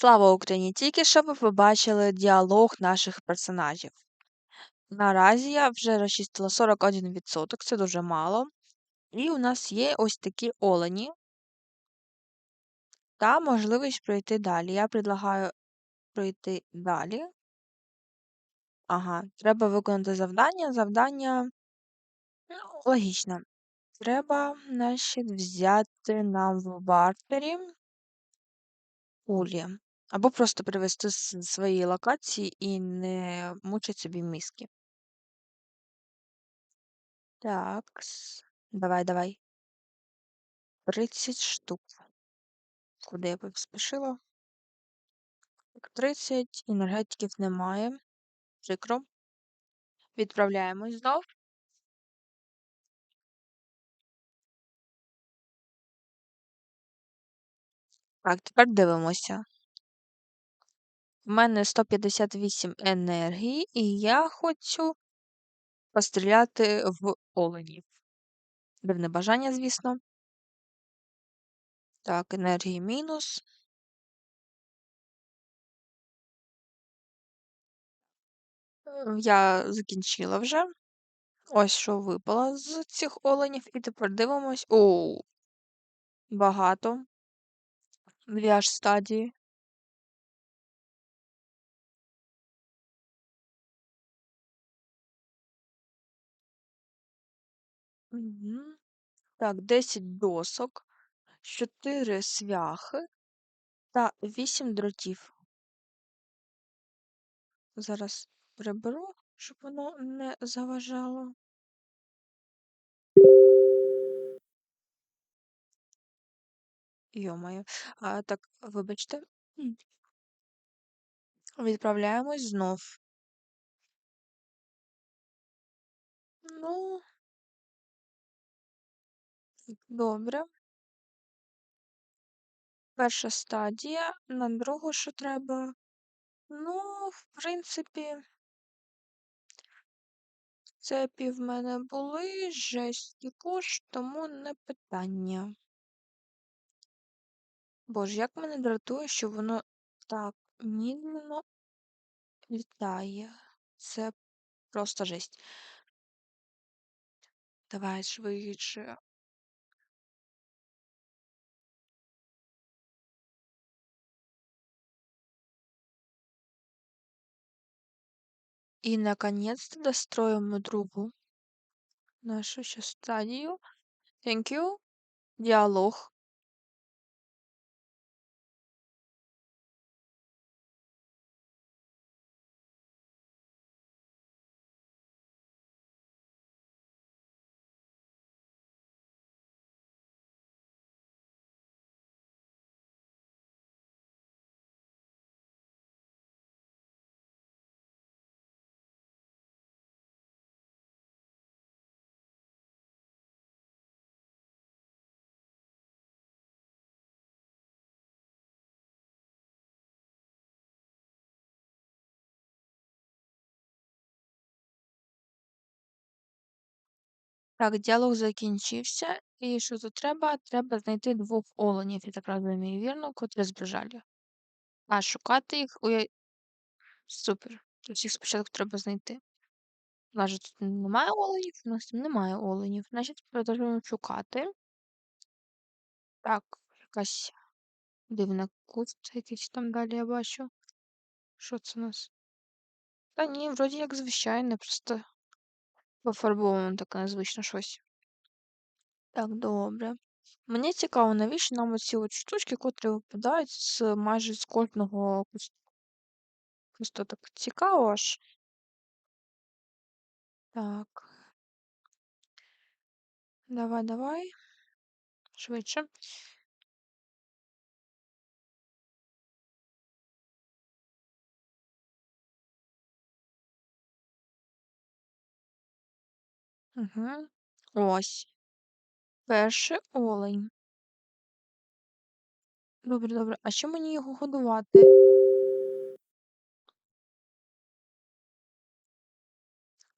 Слава Україні! Тільки що ви побачили діалог наших персонажів. Наразі я вже розчистила 41%, це дуже мало. І у нас є ось такі олені та можливість пройти далі. Я предлагаю пройти далі. Ага, треба виконати завдання. Завдання ну, логічно. Треба, значить, взяти нам в бартері кулі. Або просто привезти з своєї локації і не мучить собі мізки. Так. Давай, давай. 30 штук. Куди я поспішила? 30 енергетиків немає. Прикро. Відправляємось знов. Так, тепер дивимося. У мене 158 енергії, і я хочу постріляти в оленів. Дивне бажання, звісно. Так, енергії мінус. Е, я закінчила вже. Ось що випало з цих оленів. І тепер дивимось. Оу, багато. Дві аж стадії. Угу. Так, 10 досок, 4 свяхи та 8 дротів. Зараз приберу, щоб воно не заважало. Йомаю. А, Так, вибачте. Відправляємось знов. Ну, добре. Перша стадія, на другу що треба. Ну, в принципі, цепі в мене були, жесть також, тому не питання. Боже, як мене дратує, що воно так медленно літає. Це просто жесть. Давай швидше. И, наконец-то, достроим мы другу нашу сейчас стадию. Thank you. Диалог. Так, діалог закінчився. І що тут треба? Треба знайти двох оленів, я так розумію, вірно, котрі збежали. А шукати їх. Ой, супер. Тут їх спочатку треба знайти. Нас тут немає оленів, у нас там немає оленів. Значить, продовжуємо шукати. Так, якась дивна куст якийсь там далі я бачу. Що це у нас? Та ні, вроді як звичайне, просто пофарбовано таке незвично щось. Так, добре. Мені цікаво, навіщо нам оці от штучки, котрі випадають з майже з кожного кусту. Цікаво аж. Так. Давай, давай. Швидше. Угу. Ось. Перший олень. Добре, добре. А що мені його годувати?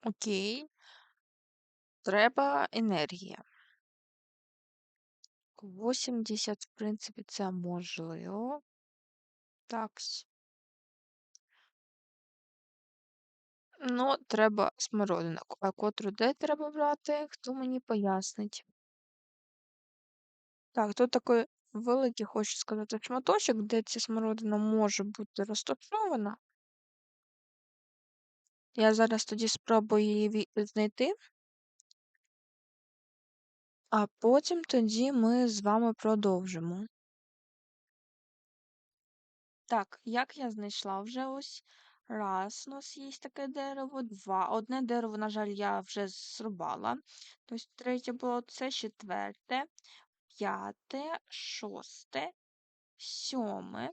Окей. Треба енергія. 80, в принципі, це можливо. Такс. Ну, треба смородинку. А котру де треба брати? Хто мені пояснить? Так, тут такий великий, хочу сказати, шматочок, де ця смородина може бути розташована. Я зараз тоді спробую її знайти, а потім тоді ми з вами продовжимо. Так, як я знайшла вже ось раз, у нас є таке дерево, два. Одне дерево, на жаль, я вже зрубала. Тобто третє було це четверте, п'яте, шосте, сьоме.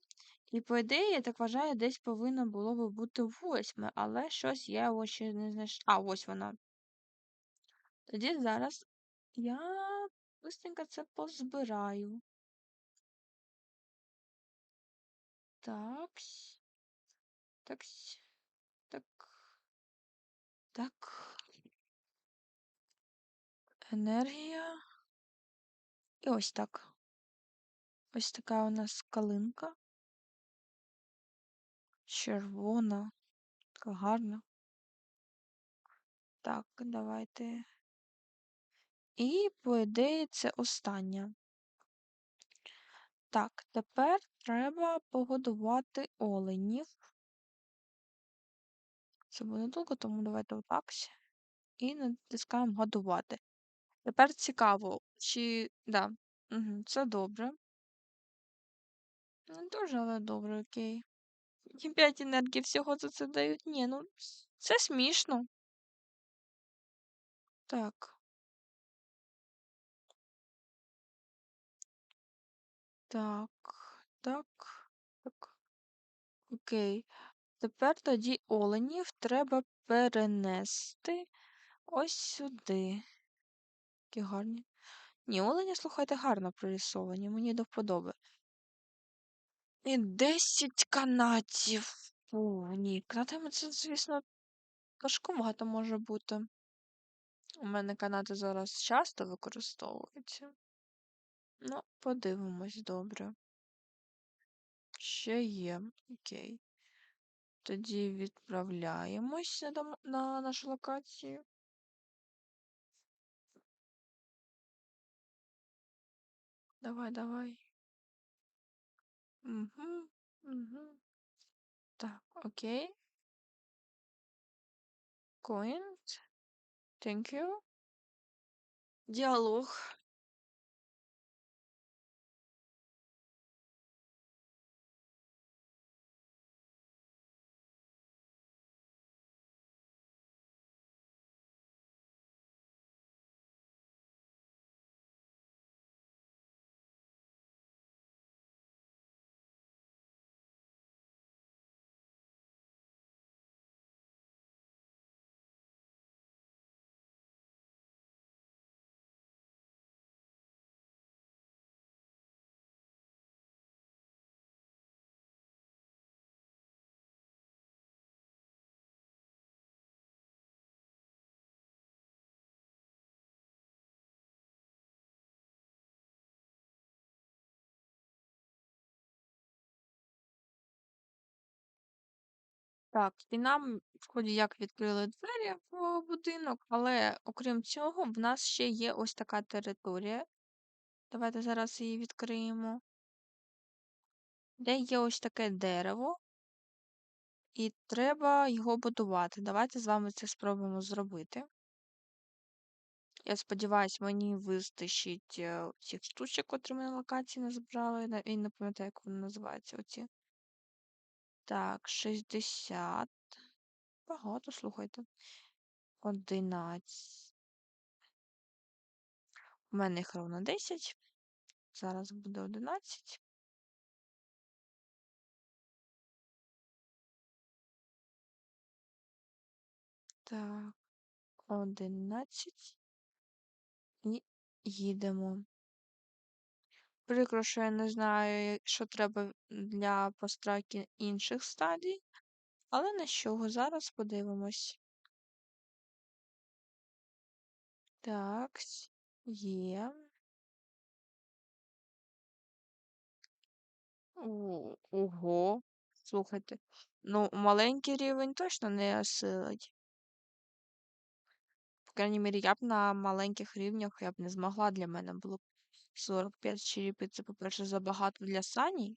І, по ідеї, я так вважаю, десь повинно було би бути восьме, але щось я його ще не знайшла. А, ось воно. Тоді зараз я быстренько це позбираю. Так. Так. Так. Так. Енергія. І ось так. Ось така у нас калинка. Червона. Така гарна. Так, давайте. І, по ідеї, це остання. Так, тепер треба погодувати оленів. Це буде довго, тому давайте отак. І натискаємо годувати. Тепер цікаво, чи. Да. Угу, це добре. Не дуже, але добре, окей. І 5 енергії всього за це дають. Ні, ну це смішно. Так. Так. Так. Так. Окей. Тепер тоді оленів треба перенести ось сюди. Які гарні. Ні, олені, слухайте, гарно прорисовані, мені до вподоби. І 10 канатів. Фу, ні, канатами це, звісно, важкувато може бути. У мене канати зараз часто використовуються. Ну, подивимось добре. Ще є. Окей. Тоді відправляємось на, на нашу локацію. Давай, давай. Угу, угу. Так, окей. Coin. Thank. Діалог. Так, і нам вроді як відкрили двері в будинок, але окрім цього, в нас ще є ось така територія. Давайте зараз її відкриємо. Де є ось таке дерево, і треба його будувати. Давайте з вами це спробуємо зробити. Я сподіваюся, мені вистачить е, цих штучок, котрі ми на локації назбирали. на- І не пам'ятаю, як вони називаються оці. Так, 60. Багато, слухайте. 11. У мене їх ровно 10. Зараз буде 11. Так, 11. І їдемо. Прикро, що я не знаю, що треба для постройки інших стадій, але на що зараз подивимось. Так, є. Ого. Слухайте, ну маленький рівень точно не осилить. По крайній мірі, я б на маленьких рівнях я б не змогла для мене було б 45 черепиць, це, по-перше, забагато для сані,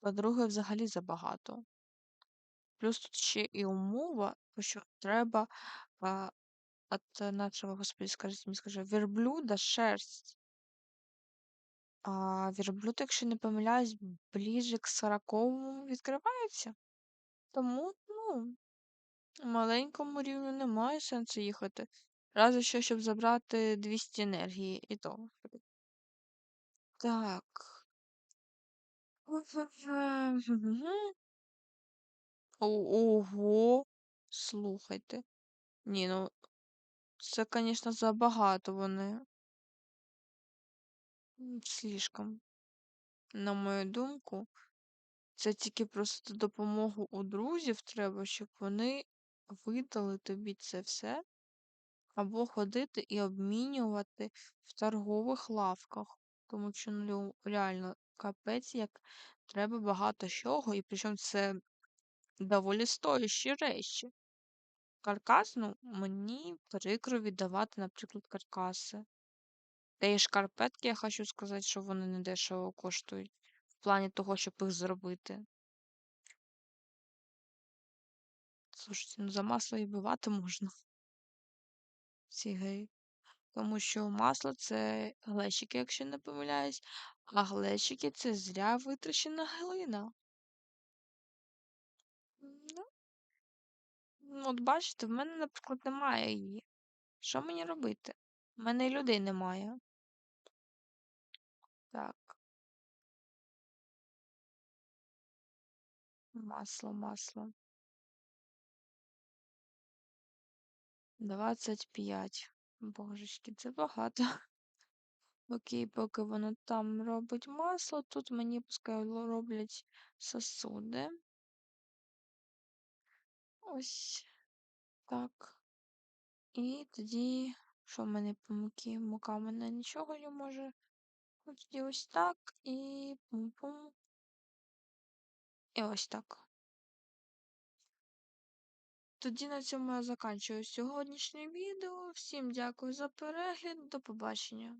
по-друге, взагалі забагато. Плюс тут ще і умова, що треба а, от нашого, господи, скажіть мені, скажи, верблюда шерсть. А верблюд, якщо не помиляюсь, ближе к 40-му відкривається. Тому, ну, маленькому рівню немає сенсу їхати. Разве що, щоб забрати 200 енергії, і то. Так. Ого. Слухайте. Ні, ну, це, звісно, забагато вони. М, Слишком. На мою думку, це тільки просто допомогу у друзів треба, щоб вони видали тобі це все. Або ходити і обмінювати в торгових лавках. Тому що ну, реально капець, як треба багато чого, і причому це доволі стоящі речі. Каркас, ну, мені прикро віддавати, наприклад, каркаси. Та і шкарпетки, я хочу сказати, що вони не дешево коштують в плані того, щоб їх зробити. Слушайте, ну за масло і бивати можна. Ці гей. Тому що масло це глечики, якщо не помиляюсь, а глечики це зря витрачена глина. Ну, ну, от бачите, в мене, наприклад, немає її. Що мені робити? У мене і людей немає. Так, масло, масло. 25. Божечки, це багато. Окей, поки воно там робить масло, тут мені пускай роблять сосуди. Ось так. І тоді, що в мене по муки? Мука в мене нічого не може. Тоді ось так і пум-пум. І ось так. Тоді на цьому я заканчую сьогоднішнє відео. Всім дякую за перегляд. До побачення.